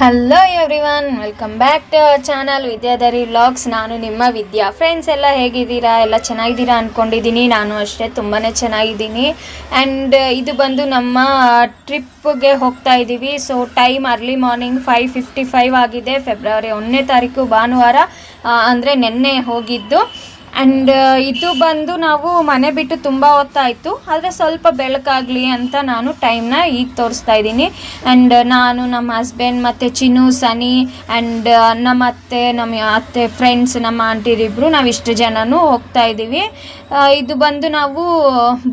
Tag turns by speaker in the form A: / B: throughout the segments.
A: Hello everyone welcome back to our channel Vidyadhari vlogs ನಾನು ನಿಮ್ಮ ವಿದ್ಯಾ. Friends ಎಲ್ಲ ಹೇಗಿದ್ದೀರಾ? ಎಲ್ಲ ಚೆನ್ನಾಗಿದ್ದೀರಾ ಅಂದ್ಕೊಂಡಿದ್ದೀನಿ ನಾನು ಅಷ್ಟೇ ತುಂಬಾ ಚೆನ್ನಾಗಿದ್ದೀನಿ. ಆ್ಯಂಡ್ ಇದು ಬಂದು ನಮ್ಮ ಟ್ರಿಪ್ಗೆ ಹೋಗ್ತಾ ಇದ್ದೀವಿ. So time early morning five fifty five ಆಗಿದೆ. ಫೆಬ್ರವರಿ ಒಂದನೇ ತಾರೀಕು ಭಾನುವಾರ ಅಂದರೆ ನಿನ್ನೆ ಹೋಗಿದ್ದು. ಆ್ಯಂಡ್ ಇದು ಬಂದು ನಾವು ಮನೆ ಬಿಟ್ಟು ತುಂಬ ಹೊತ್ತಾಯಿತು. ಆದರೆ ಸ್ವಲ್ಪ ಬೆಳಕಾಗಲಿ ಅಂತ ನಾನು ಟೈಮ್ನ ಈಗ ತೋರಿಸ್ತಾ ಇದ್ದೀನಿ. ಆ್ಯಂಡ್ ನಾನು ನಮ್ಮ ಹಸ್ಬೆಂಡ್ ಮತ್ತು ಚಿನ್ನು, ಸನಿ ಆ್ಯಂಡ್ ನಮ್ಮ ಅತ್ತೆ ನಮ್ಮ ಅತ್ತೆ ಫ್ರೆಂಡ್ಸ್ ನಮ್ಮ ಆಂಟಿರಿಬ್ಬರು ನಾವು ಇಷ್ಟು ಜನನೂ ಹೋಗ್ತಾ ಇದ್ದೀವಿ. ಇದು ಬಂದು ನಾವು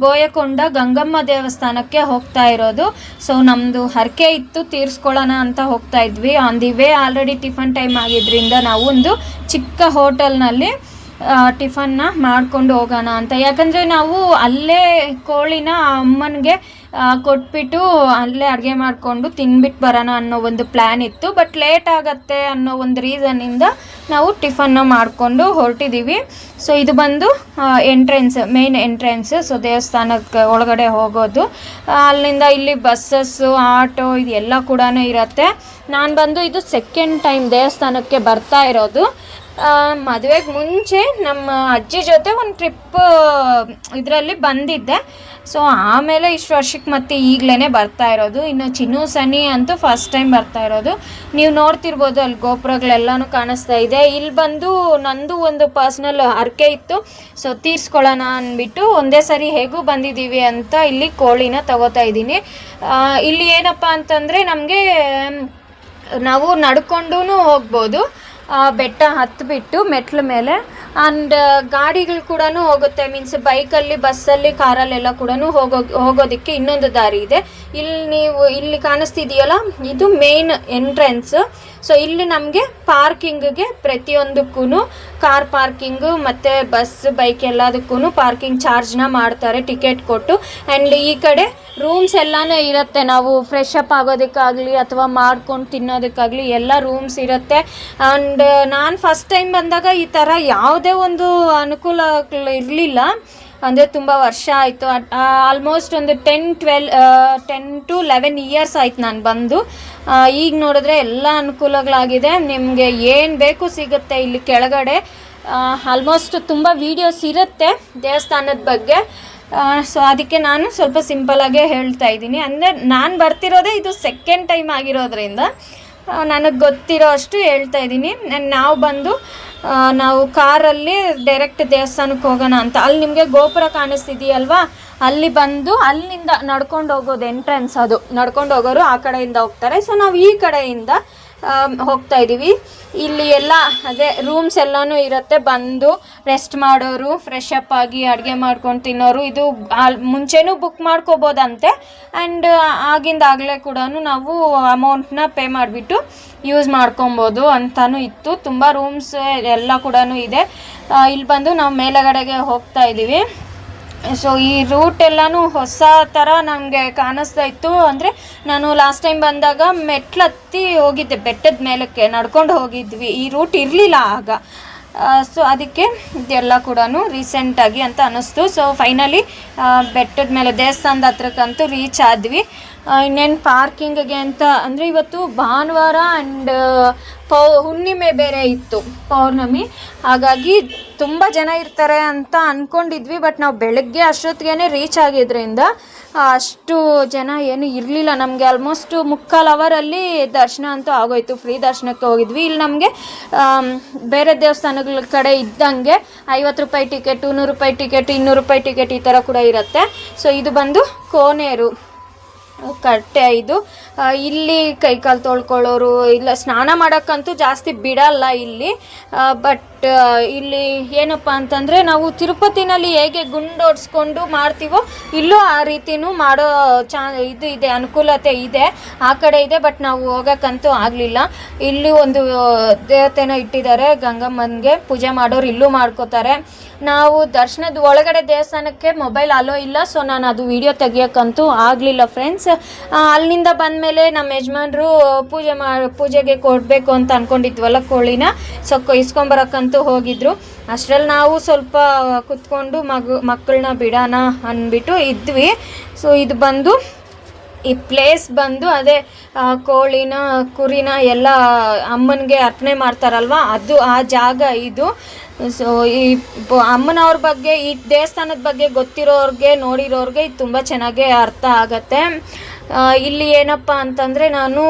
A: ಬೋಯಕೊಂಡ ಗಂಗಮ್ಮ ದೇವಸ್ಥಾನಕ್ಕೆ ಹೋಗ್ತಾ ಇರೋದು. ಸೊ ನಮ್ಮದು ಹರಕೆ ಇತ್ತು, ತೀರಿಸ್ಕೊಳ್ಳೋಣ ಅಂತ ಹೋಗ್ತಾ ಇದ್ವಿ. On the way already tiffin time ಆಗಿದ್ದರಿಂದ ನಾವು ಒಂದು ಚಿಕ್ಕ ಹೋಟೆಲ್ನಲ್ಲಿ ಟಿಫನ್ನ ಮಾಡ್ಕೊಂಡು ಹೋಗೋಣ ಅಂತ. ಯಾಕಂದರೆ ನಾವು ಅಲ್ಲೇ ಕೋಳಿನ ಅಮ್ಮನಿಗೆ ಕೊಟ್ಬಿಟ್ಟು ಅಲ್ಲೇ ಅಡುಗೆ ಮಾಡಿಕೊಂಡು ತಿನ್ಬಿಟ್ಟು ಬರೋಣ ಅನ್ನೋ ಒಂದು ಪ್ಲ್ಯಾನ್ ಇತ್ತು. ಬಟ್ ಲೇಟ್ ಆಗತ್ತೆ ಅನ್ನೋ ಒಂದು ರೀಸನ್ನಿಂದ ನಾವು ಟಿಫನ್ನ ಮಾಡಿಕೊಂಡು ಹೊರಟಿದ್ದೀವಿ ಸೊ ಇದು ಬಂದು ಎಂಟ್ರೆನ್ಸ್ ಮೇನ್ ಎಂಟ್ರೆನ್ಸ್ ಸೊ ದೇವಸ್ಥಾನಕ್ಕೆ ಒಳಗಡೆ ಹೋಗೋದು. ಅಲ್ಲಿಂದ ಇಲ್ಲಿ ಬಸ್ಸಸ್ಸು ಆಟೋ ಇದೆಲ್ಲ ಕೂಡ ಇರುತ್ತೆ. ನಾನು ಬಂದು ಇದು ಸೆಕೆಂಡ್ ಟೈಮ್ ದೇವಸ್ಥಾನಕ್ಕೆ ಬರ್ತಾ ಇರೋದು. ಮದುವೆಗೆ ಮುಂಚೆ ನಮ್ಮ ಅಜ್ಜಿ ಜೊತೆ ಒಂದು ಟ್ರಿಪ್ ಇದರಲ್ಲಿ ಬಂದಿದ್ದೆ. ಸೊ ಆಮೇಲೆ ಇಷ್ಟು ವರ್ಷಕ್ಕೆ ಮತ್ತೆ ಈಗಲೇ ಬರ್ತಾ ಇರೋದು. ಇನ್ನು ಚಿನ್ನು ಸನಿ ಅಂತೂ ಫಸ್ಟ್ ಟೈಮ್ ಬರ್ತಾ ಇರೋದು. ನೀವು ನೋಡ್ತಿರ್ಬೋದು ಅಲ್ಲಿ ಗೋಪುರಗಳೆಲ್ಲನೂ ಕಾಣಿಸ್ತಾ ಇದೆ. ಇಲ್ಲಿ ಬಂದು ನಂದು ಒಂದು ಪರ್ಸ್ನಲ್ ಹರಕೆ ಇತ್ತು. ಸೊ ತೀರ್ಸ್ಕೊಳ್ಳೋಣ ಅಂದ್ಬಿಟ್ಟು ಒಂದೇ ಸರಿ ಹೇಗೂ ಬಂದಿದ್ದೀವಿ ಅಂತ ಇಲ್ಲಿ ಕೋಳಿನ ತಗೋತಾ ಇದ್ದೀನಿ. ಇಲ್ಲಿ ಏನಪ್ಪ ಅಂತಂದರೆ ನಮಗೆ ನಾವು ನಡ್ಕೊಂಡು ಹೋಗ್ಬೋದು. ಬೆಟ್ಟ ಹತ್ತಿಬಿಟ್ಟು ಮೆಟ್ಲ ಮೇಲೆ ಆ್ಯಂಡ್ ಗಾಡಿಗಳು ಕೂಡ ಹೋಗುತ್ತೆ. ಮೀನ್ಸ್ ಬೈಕಲ್ಲಿ, ಬಸ್ಸಲ್ಲಿ, ಕಾರಲ್ಲೆಲ್ಲ ಕೂಡ ಹೋಗೋ, ಹೋಗೋದಕ್ಕೆ ಇನ್ನೊಂದು ದಾರಿ ಇದೆ. ಇಲ್ಲಿ ನೀವು, ಇಲ್ಲಿ ಕಾಣಿಸ್ತಿದೆಯಲ್ಲ, ಇದು ಮೇನ್ ಎಂಟ್ರೆನ್ಸ್ ಸೊ ಇಲ್ಲಿ ನಮಗೆ ಪಾರ್ಕಿಂಗ್ಗೆ ಪ್ರತಿಯೊಂದಕ್ಕೂ ಕಾರ್ ಪಾರ್ಕಿಂಗು ಮತ್ತು ಬಸ್ ಬೈಕ್ ಎಲ್ಲದಕ್ಕೂ ಪಾರ್ಕಿಂಗ್ ಚಾರ್ಜ್ನ ಮಾಡ್ತಾರೆ ಟಿಕೆಟ್ ಕೊಟ್ಟು. ಆ್ಯಂಡ್ ಈ ಕಡೆ ರೂಮ್ಸ್ ಎಲ್ಲನೂ ಇರುತ್ತೆ. ನಾವು ಫ್ರೆಶ್ ಅಪ್ ಆಗೋದಕ್ಕಾಗಲಿ ಅಥವಾ ಮಾಡ್ಕೊಂಡು ತಿನ್ನೋದಕ್ಕಾಗಲಿ ಎಲ್ಲ ರೂಮ್ಸ್ ಇರುತ್ತೆ. ಆ್ಯಂಡ್ ನಾನು ಫಸ್ಟ್ ಟೈಮ್ ಬಂದಾಗ ಈ ಥರ ಯಾವುದೇ ಒಂದು ಅನುಕೂಲ ಇರಲಿಲ್ಲ. ಅಂದರೆ ತುಂಬ ವರ್ಷ ಆಯಿತು. ಆಲ್ಮೋಸ್ಟ್ ಒಂದು ten twelve ten to eleven years ಆಯ್ತು ನಾನು ಬಂದು. ಈಗ ನೋಡಿದ್ರೆ ಎಲ್ಲ ಅನುಕೂಲಗಳಾಗಿದೆ. ನಿಮಗೆ ಏನು ಬೇಕು ಸಿಗುತ್ತೆ ಇಲ್ಲಿ ಕೆಳಗಡೆ. ಆಲ್ಮೋಸ್ಟ್ ತುಂಬ ವೀಡಿಯೋಸ್ ಇರುತ್ತೆ ದೇವಸ್ಥಾನದ ಬಗ್ಗೆ. ಸೊ ಅದಕ್ಕೆ ನಾನು ಸ್ವಲ್ಪ ಸಿಂಪಲಾಗೇ ಹೇಳ್ತಾ ಇದ್ದೀನಿ. ಅಂದರೆ ನಾನು ಬರ್ತಿರೋದೇ ಇದು ಸೆಕೆಂಡ್ ಟೈಮ್ ಆಗಿರೋದ್ರಿಂದ ನನಗೆ ಗೊತ್ತಿರೋ ಅಷ್ಟು ಹೇಳ್ತಾ ಇದ್ದೀನಿ. ನಾವು ಬಂದು ನಾವು ಕಾರಲ್ಲಿ ಡೈರೆಕ್ಟ್ ದೇವಸ್ಥಾನಕ್ಕೆ ಹೋಗೋಣ ಅಂತ. ಅಲ್ಲಿ ನಿಮಗೆ ಗೋಪುರ ಕಾಣಿಸ್ತಿದೆಯಲ್ವಾ? ಅಲ್ಲಿ ಬಂದು ಅಲ್ಲಿಂದ ನಡ್ಕೊಂಡು ಹೋಗೋದು ಎಂಟ್ರೆನ್ಸ್ ಅದು. ನಡ್ಕೊಂಡು ಹೋಗೋರು ಆ ಕಡೆಯಿಂದ ಹೋಗ್ತಾರೆ. ಸೊ ನಾವು ಈ ಕಡೆಯಿಂದ ಹೋಗ್ತಾ ಇದ್ದೀವಿ ಇಲ್ಲಿ ಎಲ್ಲ, ಅದೇ ರೂಮ್ಸ್ ಎಲ್ಲನೂ ಇರುತ್ತೆ. ಬಂದು ರೆಸ್ಟ್ ಮಾಡೋರು ಫ್ರೆಶ್ ಅಪ್ ಆಗಿ ಅಡುಗೆ ಮಾಡ್ಕೊಂಡು ತಿನ್ನೋರು. ಇದು ಮುಂಚೆನೂ ಬುಕ್ ಮಾಡ್ಕೋಬೋದಂತೆ. ಆ್ಯಂಡ್ ಆಗಿಂದಾಗಲೇ ಕೂಡ ನಾವು ಅಮೌಂಟ್ನ ಪೇ ಮಾಡಿಬಿಟ್ಟು ಯೂಸ್ ಮಾಡ್ಕೊಬೋದು ಅಂತಲೂ ಇತ್ತು. ತುಂಬ ರೂಮ್ಸ್ ಎಲ್ಲ ಕೂಡ ಇದೆ. ಇಲ್ಲಿ ಬಂದು ನಾವು ಮೇಲಗಡೆಗೆ ಹೋಗ್ತಾ ಇದ್ದೀವಿ ಸೊ ಈ ರೂಟ್ ಎಲ್ಲನೂ ಹೊಸ ಥರ ನಮಗೆ ಕಾಣಿಸ್ತಾ ಇತ್ತು. ಅಂದರೆ ನಾನು ಲಾಸ್ಟ್ ಟೈಮ್ ಬಂದಾಗ ಮೆಟ್ಲು ಹತ್ತಿ ಹೋಗಿದ್ದೆ. ಬೆಟ್ಟದ ಮೇಲಕ್ಕೆ ನಡ್ಕೊಂಡು ಹೋಗಿದ್ವಿ. ಈ ರೂಟ್ ಇರಲಿಲ್ಲ ಆಗ. ಸೊ ಅದಕ್ಕೆ ಇದೆಲ್ಲ ಕೂಡ ರೀಸೆಂಟಾಗಿ ಅಂತ ಅನ್ನಿಸ್ತು. ಸೊ ಫೈನಲಿ ಬೆಟ್ಟದ ಮೇಲೆ ದೇವಸ್ಥಾನದ ಹತ್ರಕ್ಕಂತೂ ರೀಚ್ ಆದ್ವಿ. ಇನ್ನೇನು ಪಾರ್ಕಿಂಗ್ಗೆ ಅಂತ ಅಂದರೆ ಇವತ್ತು ಭಾನುವಾರ ಆ್ಯಂಡ್ ಪೌ, ಹುಣ್ಣಿಮೆ ಬೇರೆ ಇತ್ತು, ಪೌರ್ಣಮಿ. ಹಾಗಾಗಿ ತುಂಬ ಜನ ಇರ್ತಾರೆ ಅಂತ ಅಂದ್ಕೊಂಡಿದ್ವಿ ಬಟ್ ನಾವು ಬೆಳಗ್ಗೆ ಅಷ್ಟೊತ್ತಿಗೆ ರೀಚ್ ಆಗಿದ್ದರಿಂದ ಅಷ್ಟು ಜನ ಏನು ಇರಲಿಲ್ಲ. ನಮಗೆ ಆಲ್ಮೋಸ್ಟ್ ಮುಕ್ಕಾಲು ಅವರಲ್ಲಿ ದರ್ಶನ ಅಂತೂ ಆಗೋಯ್ತು. ಫ್ರೀ ದರ್ಶನಕ್ಕೆ ಹೋಗಿದ್ವಿ. ಇಲ್ಲಿ ನಮಗೆ ಬೇರೆ ದೇವಸ್ಥಾನಗಳ ಕಡೆ ಇದ್ದಂಗೆ ಐವತ್ತು ರೂಪಾಯಿ ಟಿಕೆಟು ನೂರು ರೂಪಾಯಿ ಟಿಕೆಟ್, ಇನ್ನೂರು ರೂಪಾಯಿ ಟಿಕೆಟ್ ಈ ಥರ ಕೂಡ ಇರುತ್ತೆ. ಸೊ, ಇದು ಬಂದು ಕೋನೇರು. ಕಟ್ಟೆ ಇದು ಇಲ್ಲಿ ಕೈಕಾಲು ತೊಳ್ಕೊಳ್ಳೋರು, ಇಲ್ಲ, ಸ್ನಾನ ಮಾಡೋಕ್ಕಂತೂ ಜಾಸ್ತಿ ಬಿಡಲ್ಲ ಇಲ್ಲಿ. ಬಟ್ ಇಲ್ಲಿ ಏನಪ್ಪ ಅಂತಂದರೆ ನಾವು ತಿರುಪತಿನಲ್ಲಿ ಹೇಗೆ ಗುಂಡೋಡ್ಸ್ಕೊಂಡು ಮಾಡ್ತೀವೋ, ಇಲ್ಲೂ ಆ ರೀತಿನೂ ಮಾಡೋ ಚಾ, ಇದು ಇದೆ, ಅನುಕೂಲತೆ ಇದೆ. ಆ ಕಡೆ ಇದೆ ಬಟ್ ನಾವು ಹೋಗೋಕ್ಕಂತೂ ಆಗಲಿಲ್ಲ. ಇಲ್ಲಿ ಒಂದು ದೇವತೆನ ಇಟ್ಟಿದ್ದಾರೆ, ಗಂಗಮ್ಮನಿಗೆ ಪೂಜೆ ಮಾಡೋರು ಇಲ್ಲೂ ಮಾಡ್ಕೋತಾರೆ. ನಾವು ದರ್ಶನದ ಒಳಗಡೆ ದೇವಸ್ಥಾನಕ್ಕೆ ಮೊಬೈಲ್ ಅಲೋ ಇಲ್ಲ ಸೊ ನಾನು ಅದು ವಿಡಿಯೋ ತೆಗಿಯೋಕ್ಕಂತೂ ಆಗಲಿಲ್ಲ ಫ್ರೆಂಡ್ಸ್ ಅಲ್ಲಿಂದ ಬಂದಮೇಲೆ ನಮ್ಮ ಯಜಮಾನ್ರು ಪೂಜೆ ಮಾ, ಪೂಜೆಗೆ ಕೊಡಬೇಕು ಅಂತ ಅಂದ್ಕೊಂಡಿದ್ವಲ್ಲ ಕೋಳಿನ. ಸೊ ಇಸ್ಕೊಂಬರಕ್ಕಂತೂ ಹೋಗಿದ್ರು. ಅಷ್ಟರಲ್ಲಿ ನಾವು ಸ್ವಲ್ಪ ಕುತ್ಕೊಂಡು ಮಗು, ಮಕ್ಕಳನ್ನ ಬಿಡೋಣ ಅಂದ್ಬಿಟ್ಟು ಇದ್ವಿ. ಸೊ ಇದು ಬಂದು ಈ ಪ್ಲೇಸ್ ಬಂದು ಅದೇ ಕೋಳಿನ, ಕುರಿನ ಎಲ್ಲ ಅಮ್ಮನಿಗೆ ಅರ್ಪಣೆ ಮಾಡ್ತಾರಲ್ವ? ಅದು ಆ ಜಾಗ ಇದು. ಸೊ ಈ ಅಮ್ಮನವ್ರ ಬಗ್ಗೆ, ಈ ದೇವಸ್ಥಾನದ ಬಗ್ಗೆ ಗೊತ್ತಿರೋರಿಗೆ, ನೋಡಿರೋರಿಗೆ ಇದು ತುಂಬ ಚೆನ್ನಾಗಿ ಅರ್ಥ ಆಗತ್ತೆ. ಇಲ್ಲಿ ಏನಪ್ಪ ಅಂತಂದರೆ ನಾನು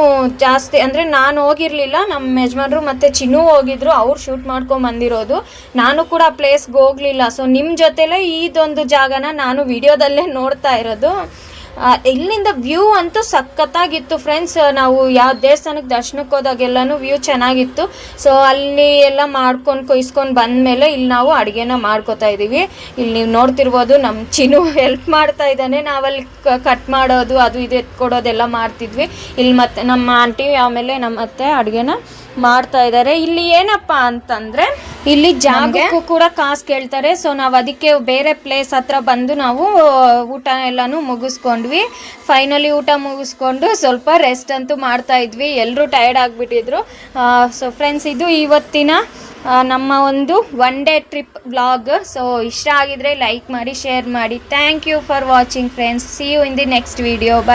A: ಜಾಸ್ತಿ, ಅಂದರೆ ನಾನು ಹೋಗಿರಲಿಲ್ಲ, ನಮ್ಮ ಯಜಮಾನ್ರು ಮತ್ತು ಚಿನ್ನು ಹೋಗಿದ್ರು, ಅವ್ರು ಶೂಟ್ ಮಾಡ್ಕೊಂಡು ಬಂದಿರೋದು. ನಾನು ಕೂಡ ಆ ಪ್ಲೇಸ್ಗೆ ಹೋಗಲಿಲ್ಲ. ಸೊ ನಿಮ್ಮ ಜೊತೆಲೇ ಇದೊಂದು ಜಾಗನ ನಾನು ವಿಡಿಯೋದಲ್ಲೇ ನೋಡ್ತಾ ಇರೋದು. ಇಲ್ಲಿಂದ ವ್ಯೂ ಅಂತೂ ಸಖತ್ತಾಗಿತ್ತು ಫ್ರೆಂಡ್ಸ್ ನಾವು ಯಾವ ದೇವಸ್ಥಾನಕ್ಕೆ ದರ್ಶನಕ್ಕೆ ಹೋದಾಗೆಲ್ಲನೂ ವ್ಯೂ ಚೆನ್ನಾಗಿತ್ತು. ಸೊ ಅಲ್ಲಿ ಎಲ್ಲ ಮಾಡ್ಕೊಂಡು ಕೊಯ್ಸ್ಕೊಂಡು ಬಂದಮೇಲೆ ಇಲ್ಲಿ ನಾವು ಅಡುಗೆನ ಮಾಡ್ಕೋತಾ ಇದ್ದೀವಿ. ಇಲ್ಲಿ ನೀವು ನೋಡ್ತಿರ್ಬೋದು ನಮ್ಮ ಚಿನ್ನು ಹೆಲ್ಪ್ ಮಾಡ್ತಾ ಇದ್ದಾನೆ. ನಾವಲ್ಲಿ ಕಟ್ ಮಾಡೋದು, ಅದು ಇದು ಎತ್ಕೊಡೋದೆಲ್ಲ ಮಾಡ್ತಿದ್ವಿ. ಇಲ್ಲಿ ಮತ್ತೆ ನಮ್ಮ ಆಂಟಿ ಆಮೇಲೆ ನಮ್ಮ ಅತ್ತೆ ಅಡುಗೆನ ಮಾಡ್ತಾ ಇದ್ದಾರೆ. ಇಲ್ಲಿ ಏನಪ್ಪ ಅಂತಂದ್ರೆ ಇಲ್ಲಿ ಜಾಗಕ್ಕೂ ಕೂಡ ಕಾಸು ಕೇಳ್ತಾರೆ. ಸೊ ನಾವು ಅದಕ್ಕೆ ಬೇರೆ ಪ್ಲೇಸ್ ಹತ್ರ ಬಂದು ನಾವು ಊಟ ಎಲ್ಲಾನು ಮುಗಿಸ್ಕೊಂಡ್ವಿ. ಫೈನಲಿ ಊಟ ಮುಗಿಸ್ಕೊಂಡು ಸ್ವಲ್ಪ ರೆಸ್ಟ್ ಅಂತೂ ಮಾಡ್ತಾ ಇದ್ವಿ. ಎಲ್ಲರೂ ಟಯರ್ಡ್ ಆಗಿಬಿಟ್ಟಿದ್ರು. ಸೊ ಫ್ರೆಂಡ್ಸ್ ಇದು ಇವತ್ತಿನ ನಮ್ಮ ಒಂದು one day trip blog so ಇಷ್ಟ ಆಗಿದ್ರೆ ಲೈಕ್ ಮಾಡಿ ಶೇರ್ ಮಾಡಿ. Thank you for watching friends see you in the next video bye